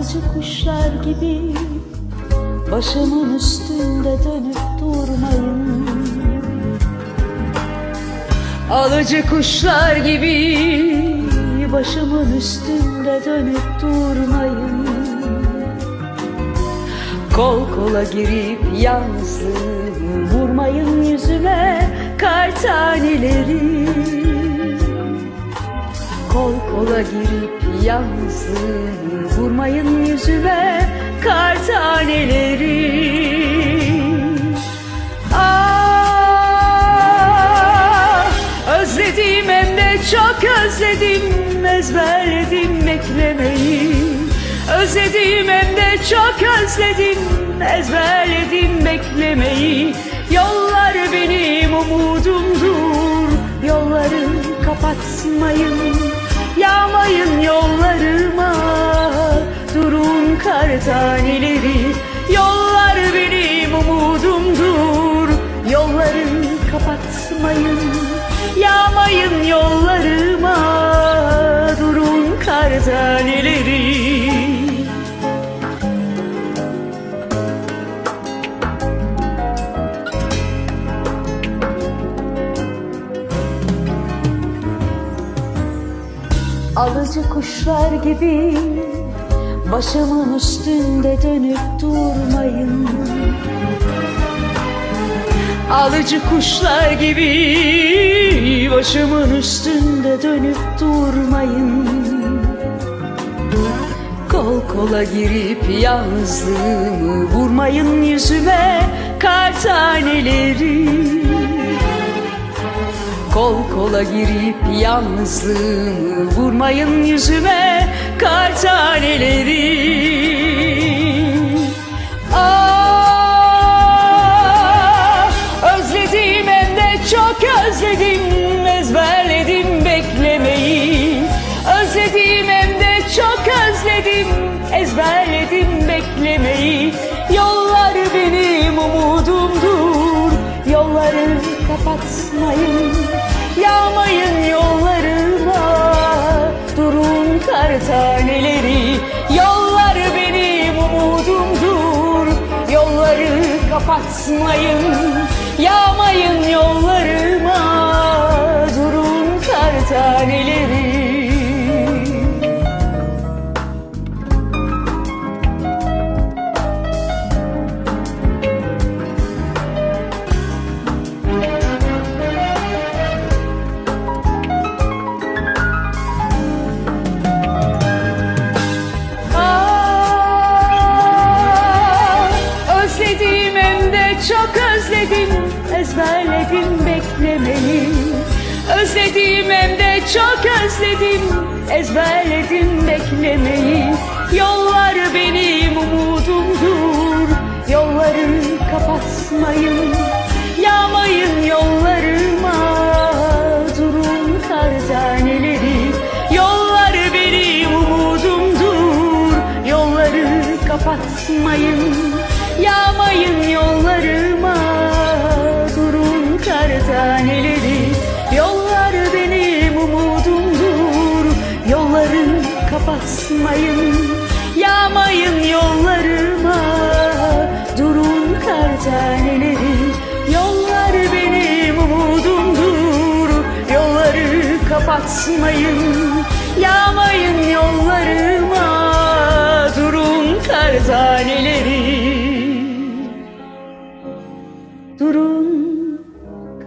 Alıcı kuşlar gibi Başımın üstünde dönüp durmayın. Alıcı kuşlar gibi Başımın üstünde dönüp durmayın. Kol kola girip yalnızlığımı vurmayın yüzüme kar taneleri Kol kola girip yalnızlığımı vurmayın yüzüme kar taneleri. Ah, özledim hem de çok özledim ezberledim beklemeyi Özledim hem de çok özledim ezberledim beklemeyi Yollar benim umudumdur yolları kapatmayın Yağmayın yollarıma. Durun kar taneleri. Yollar benim umudumdur. Yolları kapatmayın. Yağmayın yollarıma. Durun kar taneleri Alıcı kuşlar gibi Başımın üstünde dönüp durmayın. Alıcı kuşlar gibi Başımın üstünde dönüp durmayın. Kol kola girip yalnızlığımı vurmayın yüzüme kar taneleri Kol kola girip yalnızlığımı vurmayın yüzüme kar taneleri. Ah, özledim hem de çok özledim ezberledim beklemeyi. Özledim hem de çok özledim ezberledim beklemeyi. Yollar benim umudumdur yolları kapatmayın Yağmayın yollarıma. Durun kar taneleri. Yollar benim umudumdur. Yolları kapatmayın. Yağmayın yollarıma. Durun kar taneleri ezberledim beklemeyi Özledim hem de çok özledim. Ezberledim beklemeyi Yollar benim umudumdur. Yolları kapatmayın. Yağmayın yollarıma. Durun kar taneleri Yollar benim umudumdur. Yolları kapatmayın. Yağmayın yollarıma kapatmayın Yağmayın yollarıma. Durun kar taneleri Yollar benim umudumdur. Yolları kapatmayın Yağmayın yollarıma. Durun kar taneleri. Durun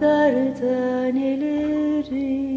kar taneleri